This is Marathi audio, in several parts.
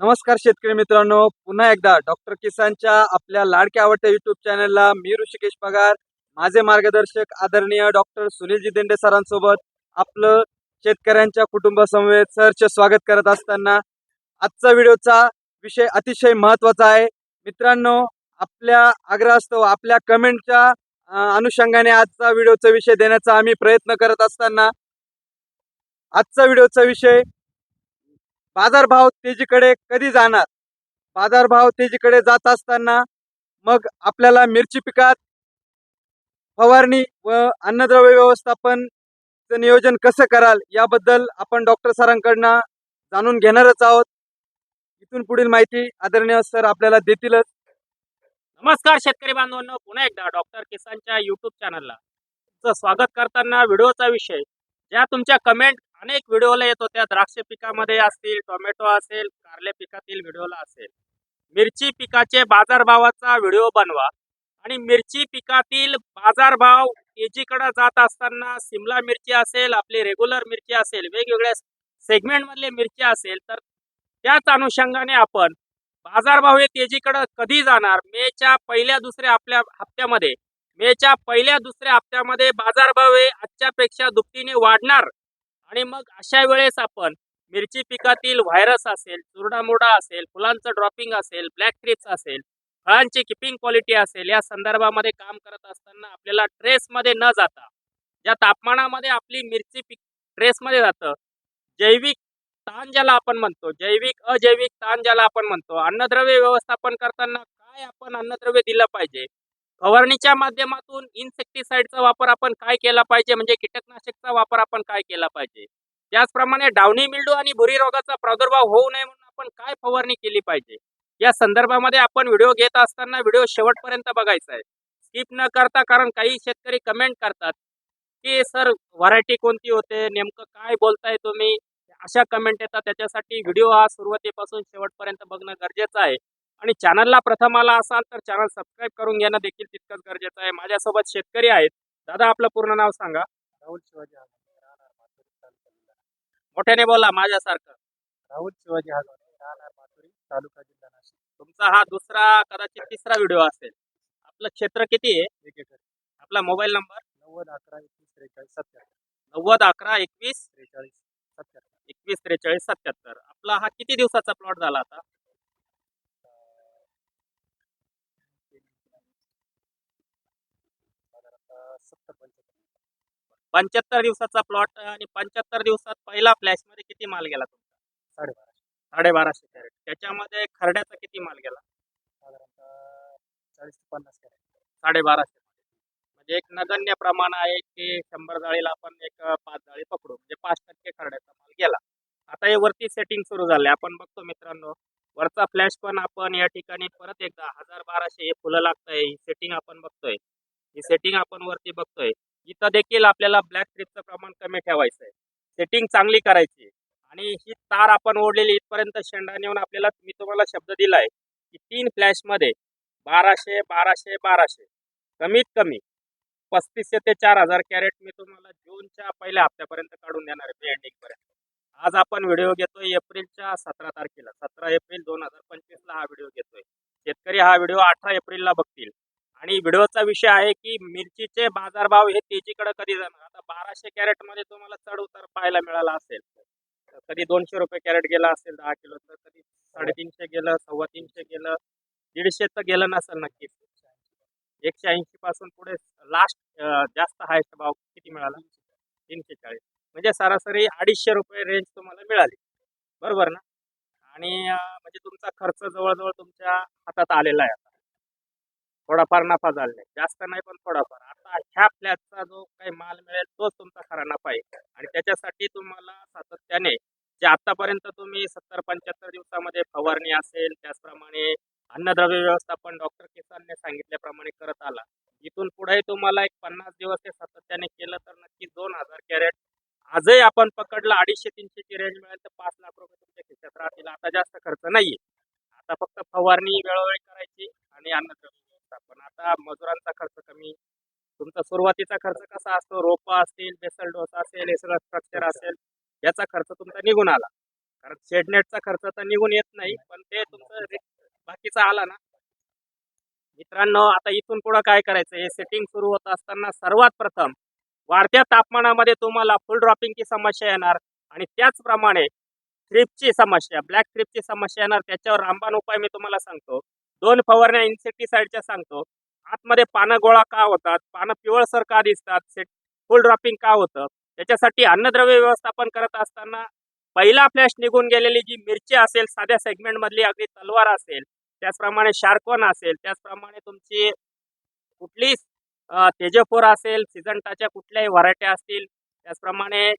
नमस्कार शेतकरी मित्रांनो. पुन्हा एकदा डॉक्टर किसानच्या आपल्या लाडक्या आवडत्या युट्यूब चॅनलला मी ऋषिकेश पगार. माझे मार्गदर्शक आदरणीय डॉक्टर सुनीलजी देंडे सरांसोबत आपलं शेतकऱ्यांच्या कुटुंबासमवेत सरचे स्वागत करत असताना आजचा व्हिडिओचा विषय अतिशय महत्त्वाचा आहे. मित्रांनो आपल्या आग्रहास्तव आपल्या कमेंटच्या अनुषंगाने आजचा व्हिडिओचा विषय देण्याचा आम्ही प्रयत्न करत असताना आजचा व्हिडिओचा विषय बाजारभाव तेजीकडे कधी जाणार? बाजारभाव तेजीकडे जात असताना मग आपल्याला मिरची पिकात फवारणी व अन्नद्रव्य व्यवस्थापन नियोजन कसं कराल याबद्दल आपण डॉक्टर सरांकडनं जाणून घेणारच आहोत. इथून पुढील माहिती आदरणीय सर आपल्याला देतीलच. नमस्कार शेतकरी बांधवांनो पुन्हा एकदा डॉक्टर किसानच्या युट्यूब चॅनलला स्वागत करताना व्हिडिओचा विषय ज्या तुमच्या कमेंट अनेक व्हिडिओला येत होत्या. द्राक्ष पिकामध्ये असतील टोमॅटो असेल कारले पिकातील व्हिडिओला असेल. मिरची पिकाचे बाजारभावाचा व्हिडिओ बनवा. आणि मिरची पिकातील बाजारभाव तेजीकडे जात असताना सिमला मिरची असेल आपली रेग्युलर मिरची असेल वेगवेगळ्या सेगमेंटमधले मिरची असेल तर त्याच अनुषंगाने आपण बाजारभाव हे तेजीकडे कधी जाणार? मेच्या पहिल्या दुसऱ्या आपल्या हप्त्यामध्ये. मेच्या पहिल्या दुसऱ्या हप्त्यामध्ये बाजारभाव हे आजच्यापेक्षा दुपटीने वाढणार. आणि मग अशा वेळेस आपण मिरची पिकातील व्हायरस असेल चुरडामुरडा असेल फुलांचं ड्रॉपिंग असेल ब्लॅक क्रिप्स असेल फळांची किपिंग क्वालिटी असेल या संदर्भामध्ये काम करत असताना आपल्याला ट्रेसमध्ये न जाता ज्या तापमानामध्ये आपली मिरची पिक ट्रेसमध्ये जातं जैविक ताण ज्याला आपण म्हणतो जैविक अजैविक ताण ज्याला आपण म्हणतो अन्नद्रव्य व्यवस्थापन करताना काय आपण अन्नद्रव्य दिलं पाहिजे फवारणीच्या माध्यमातून इन्सेक्टिसाइडचा वापर आपण काय केला पाहिजे? म्हणजे कीटकनाशकचा वापर आपण काय केला पाहिजे? त्याचप्रमाणे डावणी मिल्डू आणि भुरी रोगाचा प्रादुर्भाव होऊ नये म्हणून आपण काय फवारणी केली पाहिजे? या संदर्भामध्ये आपण व्हिडिओ घेत असताना व्हिडिओ शेवटपर्यंत बघायचा आहे स्किप न करता कारण काही शेतकरी कमेंट करतात की सर व्हरायटी कोणती होते? नेमकं काय बोलताय तुम्ही? अशा कमेंट येतात. त्याच्यासाठी व्हिडिओ हा सुरुवातीपासून शेवटपर्यंत बघणं गरजेचं आहे. आणि चॅनलला प्रथम आला असाल तर चॅनल सबस्क्राईब करून घेणं देखील तितकंच गरजेचं आहे. माझ्यासोबत शेतकरी आहेत. दादा आपलं पूर्ण नाव सांगा. राहुल शिवाजी मोठ्याने बोला माझ्यासारखं. राहुल शिवाजी तालुका जिल्हा नाशिक. तुमचा हा दुसरा कदाचित तिसरा व्हिडिओ असेल. आपलं क्षेत्र किती आहे? एक एकर. आपला मोबाईल नंबर? नव्वद अकरा एकवीस त्रेचाळीस सत्याहत्तर. नव्वद अकरा एकवीस? त्रेचाळीस सत्याहत्तर. एकवीस त्रेचाळीस सत्याहत्तर. आपला हा किती दिवसाचा प्लॉट झाला आता? सत्तर पंच्याहत्तर पंच्याहत्तर दिवसाचा प्लॉट आणि पंच्याहत्तर दिवसात पहिला फ्लॅशमध्ये किती माल गेला तुमचा? साडेबाराशे. साडेबाराशे कॅरेट त्याच्यामध्ये खरड्याचा किती माल गेला? साधारणतः चाळीस ते पन्नास कॅरेट साडेबाराशे. म्हणजे एक नगण्य प्रमाण आहे की शंभर जाळीला आपण एक पाच जाळी पकडू. म्हणजे पाच टक्के खरड्याचा माल गेला. आता हे वरती सेटिंग सुरू झाले आपण बघतो मित्रांनो वरचा फ्लॅश पण आपण या ठिकाणी परत एकदा हजार बाराशे हे फुलं लागतंय. ही सेटिंग आपण बघतोय. ही सेटिंग आपण वरती बघतोय. इथं देखील आपल्याला ब्लॅक ट्रिपचं प्रमाण कमी ठेवायचं आहे सेटिंग चांगली करायची आणि ही तार आपण ओढलेली इथपर्यंत शेंडा नेऊन आपल्याला मी तुम्हाला शब्द दिलाय की तीन फ्लॅशमध्ये बाराशे बाराशे बाराशे. कमीत कमी पस्तीसशे ते चार हजार कॅरेट मी तुम्हाला जूनच्या पहिल्या हप्त्यापर्यंत काढून देणार आहे एंडिंग पर्यंत. आज आपण व्हिडिओ घेतोय एप्रिलच्या सतरा तारखेला. सतरा एप्रिल दोन हजार पंचवीसला हा व्हिडिओ घेतोय. शेतकरी हा व्हिडिओ अठरा एप्रिलला बघतील. आणि व्हिडिओचा विषय आहे की मिरचीचे बाजारभाव हे तेजीकडे कधी जाणार? आता बाराशे कॅरेटमध्ये तुम्हाला चढ उतार पाहायला मिळाला असेल. तर कधी दोनशे रुपये कॅरेट गेला असेल दहा किलो तर कधी साडेतीनशे गेलं सव्वा तीनशे गेलं दीडशे तर गेलं नसेल नक्कीच. एकशे ऐंशी पासून पुढे लास्ट जास्त हायस्ट भाव किती मिळाला? तीनशे चाळीस. म्हणजे सरासरी अडीचशे रुपये रेंज तुम्हाला मिळाली. बरोबर ना? आणि म्हणजे तुमचा खर्च जवळजवळ तुमच्या हातात आलेला आहे आता. थोडाफार नफा झाला नाही. जास्त नाही पण थोडाफार. आता ह्या फ्लॅटचा जो काही माल मिळेल तोच तुमचा खरा नफा आहे. आणि त्याच्यासाठी तुम्हाला सातत्याने जे आतापर्यंत तुम्ही सत्तर पंच्याहत्तर दिवसामध्ये फवारणी असेल त्याचप्रमाणे अन्नद्रव्य व्यवस्थापन डॉक्टर किसानने सांगितल्याप्रमाणे करत आला इथून पुढे तुम्हाला एक पन्नास दिवस हे सातत्याने केलं तर नक्की दोन हजार कॅरेट आजही आपण पकडलं अडीचशे तीनशेची रेंज मिळेल तर पाच लाख रुपये तुमच्या खिशात राहतील. आता जास्त खर्च नाहीये. आता फक्त फवारणी वेळोवेळी करायची आणि अन्नद्रव्य. व्यवस्थापन आता मजुरांचा खर्च कमी. तुमचा सुरुवातीचा खर्च कसा असतो? रोपं असतील बेसल डोस असेल स्ट्रक्चर असेल याचा खर्च तुमचा निघून आला. कारण शेडनेटचा खर्च तर निघून येत नाही पण ते तुमचं बाकीचा आला ना. मित्रांनो आता इथून पुढे काय करायचं? हे सेटिंग सुरू होत असताना सर्वात प्रथम वाढत्या तापमानामध्ये तुम्हाला फुल ड्रॉपिंगची समस्या येणार आणि त्याचप्रमाणे थ्रिपची समस्या ब्लॅक थ्रिपची समस्या येणार त्याच्यावर रामबाण उपाय मी तुम्हाला सांगतो. दोन फवारण्या इन्सेक्टिसाइडच्या सांगतो. आतमध्ये पानं गोळा का होतात? पानं पिवळसर का दिसतात? सेट फुल ड्रॉपिंग का होतं? त्याच्यासाठी अन्नद्रव्य व्यवस्थापन करत असताना पहिला फ्लॅश निघून गेलेली जी मिरची असेल साध्या सेगमेंट मधली अगदी तलवार असेल त्याचप्रमाणे शार्कवन असेल त्याचप्रमाणे तुमची कुठली तेजफोर असेल सिजंटाच्या कुठल्याही व्हरायट्या असतील त्याचप्रमाणे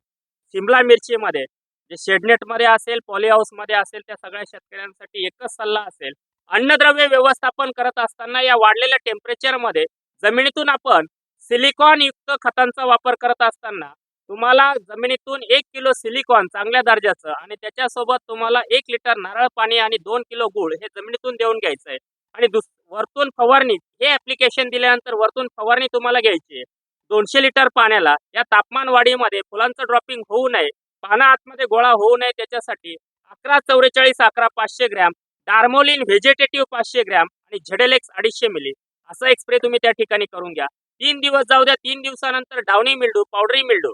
शिमला मिरचीमध्ये जे शेडनेटमध्ये असेल पॉली हाऊसमध्ये असेल त्या सगळ्या शेतकऱ्यांसाठी एकच सल्ला असेल अन्नद्रव्य व्यवस्थापन करत असताना या वाढलेल्या टेम्परेचरमध्ये जमिनीतून आपण सिलिकॉन युक्त खतांचा वापर करत असताना तुम्हाला जमिनीतून एक किलो सिलिकॉन चांगल्या दर्जाचं आणि त्याच्यासोबत तुम्हाला एक लिटर नारळ पाणी आणि दोन किलो गुळ हे जमिनीतून देऊन घ्यायचं आहे. आणि दुस वरतून फवारणी हे ऍप्लिकेशन दिल्यानंतर वरतून फवारणी तुम्हाला घ्यायची दोनशे लिटर पाण्याला या तापमान वाढीमध्ये फुलांचं ड्रॉपिंग होऊ नये पानं आतमध्ये गोळा होऊ नये त्याच्यासाठी अकरा चौवेचाळीस अकरा पाचशे ग्रॅम डार्मोलिन व्हेजिटेटिव्ह पाचशे ग्रॅम आणि झेडेलेक्स अडीचशे मिली. असा एक स्प्रे तुम्ही त्या ठिकाणी करून घ्या. तीन दिवस जाऊ द्या. तीन दिवसानंतर डावणी मिल्डू पावडरी मिल्डू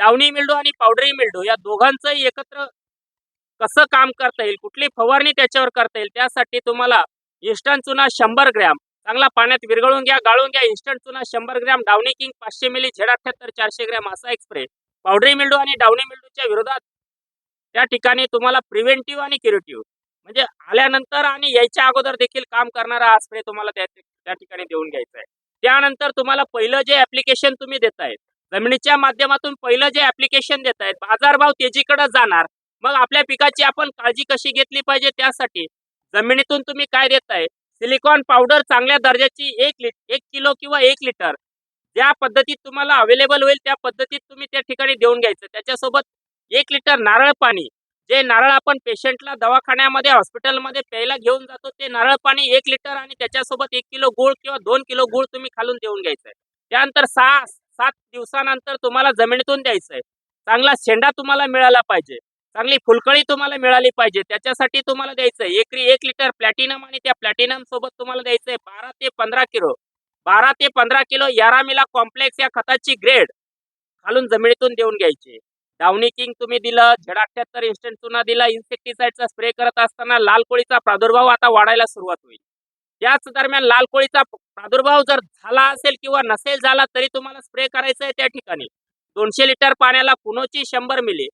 डावणी मिल्डू आणि पावडरी मिल्डू या दोघांचंही एकत्र कसं काम करता येईल कुठली फवारणी त्याच्यावर करता येईल त्यासाठी तुम्हाला इन्स्टंट चुना शंभर ग्रॅम. चांगला पाण्यात विरघळून घ्या गाळून घ्या इन्स्टंट चुना शंभर ग्रॅम. डावणी किंग पाचशे मिली झेड अठ्याहत्तर चारशे ग्रॅम असा एक स्प्रे पावडरी मिल्डू आणि डावणी मिल्डूच्या विरोधात त्या ठिकाणी तुम्हाला प्रिव्हेंटिव्ह आणि क्युरेटिव्ह म्हणजे आल्यानंतर आणि यायच्या अगोदर देखील काम करणारा हा स्प्रे तुम्हाला त्या ठिकाणी देऊन घ्यायचा आहे. त्यानंतर तुम्हाला पहिलं जे ऍप्लिकेशन तुम्ही देतायत जमिनीच्या माध्यमातून पहिलं जे ऍप्लिकेशन देतायत बाजारभाव तेजीकडे जाणार. मग आपल्या पिकाची आपण काळजी कशी घेतली पाहिजे त्यासाठी जमिनीतून तुम्ही काय देताय? सिलिकॉन पावडर चांगल्या दर्जाची एक लिट एक किलो किंवा एक लिटर. ज्या पद्धतीत तुम्हाला अवेलेबल होईल त्या पद्धतीत तुम्ही त्या ठिकाणी देऊन घ्यायचं. त्याच्यासोबत एक लिटर नारळ पाणी. जे नारळ आपण पेशंटला दवाखान्यामध्ये हॉस्पिटलमध्ये प्यायला घेऊन जातो ते नारळ पाणी एक लिटर आणि त्याच्यासोबत एक किलो गुळ किंवा दोन किलो गुळ तुम्ही खालून देऊन घ्यायचं आहे. त्यानंतर सहा सात दिवसानंतर तुम्हाला जमिनीतून द्यायचं आहे. चांगला शेंडा तुम्हाला मिळाला पाहिजे. चांगली फुलकळी तुम्हाला मिळाली पाहिजे. त्याच्यासाठी तुम्हाला द्यायचं आहे. एकरी एक लिटर प्लॅटिनम आणि त्या प्लॅटिनम सोबत तुम्हाला द्यायचं आहे बारा ते पंधरा किलो. बारा ते पंधरा किलो यारामिला कॉम्प्लेक्स या खताची ग्रेड खालून जमिनीतून देऊन घ्यायची डावणी किंग तुम्ही दिलं झेड अठ्याहत्तर इन्स्टंट चुना दिला इन्सेक्टिसाइडचा स्प्रे करत असताना लाल कोळीचा प्रादुर्भाव आता वाढायला सुरुवात होईल. त्याच दरम्यान लाल कोळीचा प्रादुर्भाव जर झाला असेल किंवा नसेल झाला तरी तुम्हाला स्प्रे करायचं आहे त्या ठिकाणी. दोनशे लिटर पाण्याला कुनोची शंभर मिली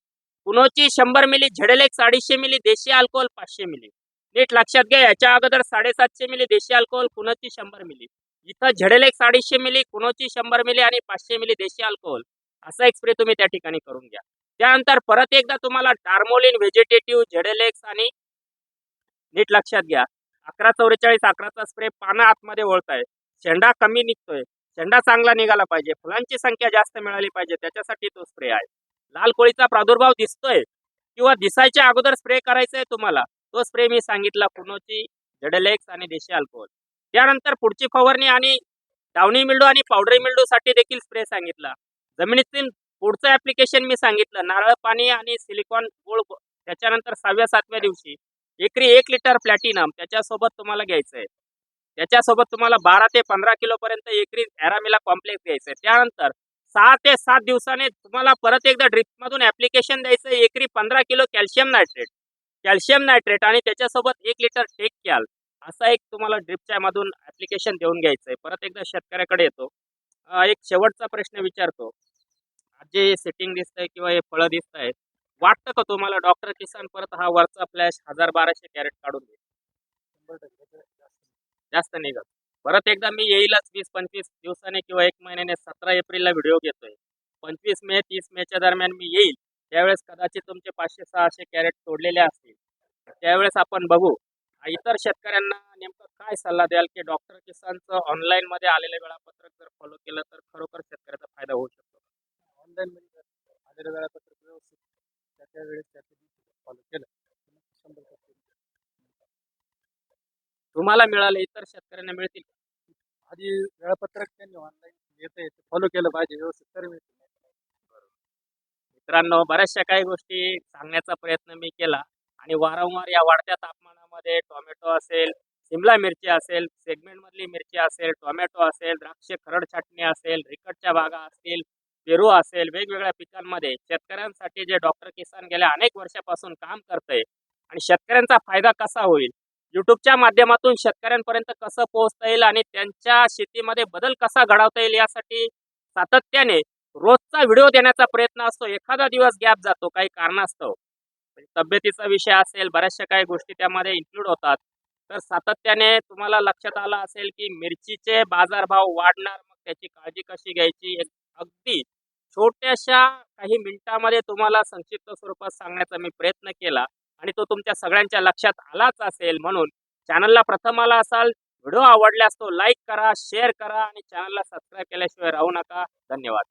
कुनोची शंभर मिली झेडेलेक्स अडीचशे मिली देशी अल्कोहोल पाचशे मिली नीट लक्षात घ्या याच्या अगोदर साडेसातशे मिली देशी अल्कोहोल कुनोची शंभर मिली इथं झेडेलेक्स अडीचशे मिली कुनोची शंभर मिली आणि पाचशे मिली देशी अल्कोहोल असा एक स्प्रे तुम्ही त्या ठिकाणी करून घ्या. त्यानंतर परत एकदा तुम्हाला डार्मोलिन व्हेजिटेटिव्ह झेडेलेक्स आणि नीट लक्षात घ्या. अकरा चौवेचाळीस अकराचा स्प्रे पानं आतमध्ये ओळताय. शेंडा कमी निघतोय. शेंडा चांगला निघाला पाहिजे. फुलांची संख्या जास्त मिळाली पाहिजे. त्याच्यासाठी तो स्प्रे आहे. लाल कोळीचा प्रादुर्भाव दिसतोय किंवा दिसायच्या अगोदर स्प्रे करायचा आहे तुम्हाला तो स्प्रे मी सांगितला. कुनोची झेडेलेक्स आणि देशी अल्कोहोल त्यानंतर पुढची फवारणी आणि डावणी मिल्डू आणि पावडरी मिल्डू साठी देखील स्प्रे सांगितला. जमिनीतील पुढचं ऍप्लिकेशन मी सांगितलं नारळ पाणी आणि सिलिकॉन गोळ त्याच्यानंतर सहाव्या सातव्या दिवशी. एकरी एक लिटर प्लॅटिनम त्याच्यासोबत तुम्हाला घ्यायचं आहे त्याच्यासोबत तुम्हाला बारा ते पंधरा किलो पर्यंत एकरी ॲरामिला कॉम्प्लेक्स घ्यायचं आहे त्यानंतर सहा ते सात दिवसाने तुम्हाला परत एकदा ड्रिप मधून ऍप्लिकेशन द्यायचं आहे एकरी पंधरा kilo calcium nitrate calcium nitrate आणि त्याच्यासोबत एक लिटर टेक कॅल असा एक तुम्हाला ड्रिपच्या मधून ऍप्लिकेशन देऊन घ्यायचं आहे परत एकदा शेतकऱ्याकडे येतो. एक शेवटचा प्रश्न विचारतो. जे सेटिंग दिसत आहे किंवा हे फळं दिसत आहेत वाटतं का तुम्हाला डॉक्टर किसान परत हा वरचा फ्लॅश हजार बाराशे कॅरेट काढून देईल? जास्त निघत परत एकदा मी येईलच वीस पंचवीस दिवसाने किंवा एक महिन्याने सतरा एप्रिलला व्हिडिओ घेतोय. पंचवीस मे तीस मेच्या दरम्यान मी येईल. त्यावेळेस कदाचित तुमचे पाचशे सहाशे कॅरेट तोडलेले असतील. त्यावेळेस आपण बघू. इतर शेतकऱ्यांना नेमकं काय सल्ला द्याल की डॉक्टर किसानचं ऑनलाईनमध्ये आलेलं वेळापत्रक जर फॉलो केलं तर खरोखर शेतकऱ्याचा फायदा होऊ शकतो? वेळापत्रक व्यवस्थित त्या त्या वेळेस त्या फॉलो केलं शंभर टक्के तुम्हाला मिळाले इतर शेतकऱ्यांना मिळतील आधी वेळापत्रक त्यांनी ऑनलाईन येतं येतं. फॉलो केलं पाहिजे व्यवस्थित तर मिळतील मित्रांनो बऱ्याचशा काही गोष्टी सांगण्याचा प्रयत्न मी केला आणि वारंवार या वाढत्या तापमानामध्ये टोमॅटो असेल शिमला मिरची असेल सेगमेंटमधली मिरची असेल टोमॅटो असेल द्राक्ष खरड छाटणी असेल रिकटच्या बागा असतील पेरू असेल वेगवेगळ्या पिकांमध्ये शेतकऱ्यांसाठी जे डॉक्टर किसान गेल्या अनेक वर्षापासून काम करतंय आणि शेतकऱ्यांचा फायदा कसा होईल? युट्यूबच्या माध्यमातून शेतकऱ्यांपर्यंत कसं पोहोचता येईल आणि त्यांच्या शेतीमध्ये बदल कसा घडवता येईल यासाठी सातत्याने रोजचा व्हिडिओ देण्याचा प्रयत्न असतो. एखादा दिवस गॅप जातो काही कारणास्तव. म्हणजे तब्येतीचा विषय असेल बऱ्याचशा काही गोष्टी त्यामध्ये इन्क्लूड होतात. तर सातत्याने तुम्हाला लक्षात आलं असेल की मिरचीचे बाजारभाव वाढणार. मग त्याची काळजी कशी घ्यायची? एक अगदी छोट्याशा काही मिनिटामध्ये तुम्हाला संक्षिप्त स्वरूपात सांगण्याचा मी प्रयत्न केला आणि तो तुमच्या सगळ्यांच्या लक्षात आलाच असेल म्हणून चॅनलला प्रथम आला असाल व्हिडिओ आवडल्यास तो लाईक करा शेअर करा आणि चॅनलला सबस्क्राईब केल्याशिवाय राहू नका. धन्यवाद.